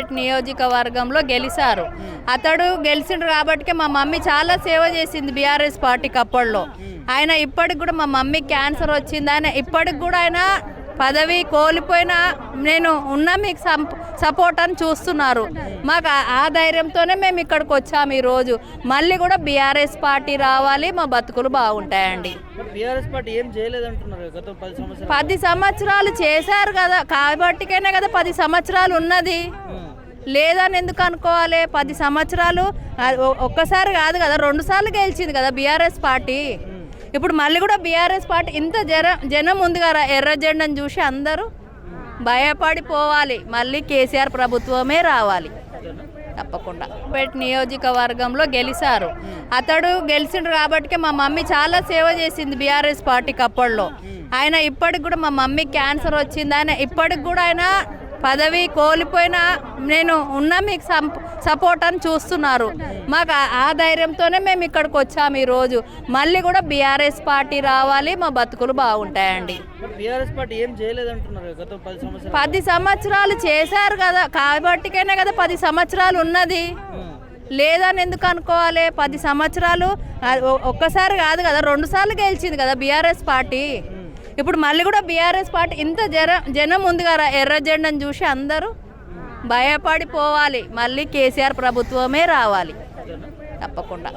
పేట నియోజకవర్గంలో గెలిచారు అతడు గెలిచిండు కాబట్టి మా మమ్మీ చాలా సేవ చేసింది బీఆర్ఎస్ పార్టీకి అప్పట్లో. ఆయన ఇప్పటికి కూడా మా మమ్మీ క్యాన్సర్ వచ్చింది. ఆయన ఇప్పటికి కూడా ఆయన పదవి కోల్పోయినా నేను ఉన్నా మీకు సంప్- సపోర్ట్ అని చూస్తున్నారు. మాకు ఆ- ధైర్యంతోనే మేము ఇక్కడికి వచ్చాము ఈరోజు. మళ్ళీ కూడా బీఆర్ఎస్ పార్టీ రావాలి మా బతుకులు బాగుంటాయండి. పది సంవత్సరాలు. చేశారు కదా కాబట్టికైనా కదా పది సంవత్సరాలు ఉన్నది. లేదని ఎందుకు అనుకోవాలి? పది సంవత్సరాలు ఒ- ఒక్కసారి కాదు కదా రెండు సార్లు గెలిచింది కదా బీఆర్ఎస్ పార్టీ. ఇప్పుడు మళ్ళీ కూడా బీఆర్ఎస్ పార్టీ ఇంత జన జనం ఉంది కదా ఎర్ర జెండాను చూసి అందరూ భయపడిపోవాలి. మళ్ళీ కేసీఆర్ ప్రభుత్వమే రావాలి. తప్పకుండా. పేట నియోజకవర్గంలో గెలిచారు అతడు గెలిచిండు కాబట్టి మా మమ్మీ చాలా సేవ చేసింది బీఆర్ఎస్ పార్టీకి అప్పట్లో. ఆయన ఇప్పటికి కూడా మా మమ్మీ క్యాన్సర్ వచ్చింది. ఆయన ఇప్పటికి కూడా ఆయన పదవి కోల్పోయినా నేను ఉన్నా మీకు సంప్- సపోర్ట్ అని చూస్తున్నారు. మాకు ఆ- ధైర్యంతోనే మేము ఇక్కడికి వచ్చాము ఈరోజు. మళ్ళీ కూడా బీఆర్ఎస్ పార్టీ రావాలి మా బతుకులు బాగుంటాయండి. పది సంవత్సరాలు. చేశారు కదా కాబట్టికైనా కదా పది సంవత్సరాలు ఉన్నది. లేదని ఎందుకు అనుకోవాలి? పది సంవత్సరాలు ఒక్కసారి కాదు కదా రెండు సార్లు గెలిచింది కదా బీఆర్ఎస్ పార్టీ. ఇప్పుడు మళ్ళీ కూడా బీఆర్ఎస్ పార్టీ ఇంత జర జనం ఉంది కదా ఎర్ర జెండాను చూసి అందరూ భయపడిపోవాలి. మళ్ళీ కేసీఆర్ ప్రభుత్వమే రావాలి. తప్పకుండా.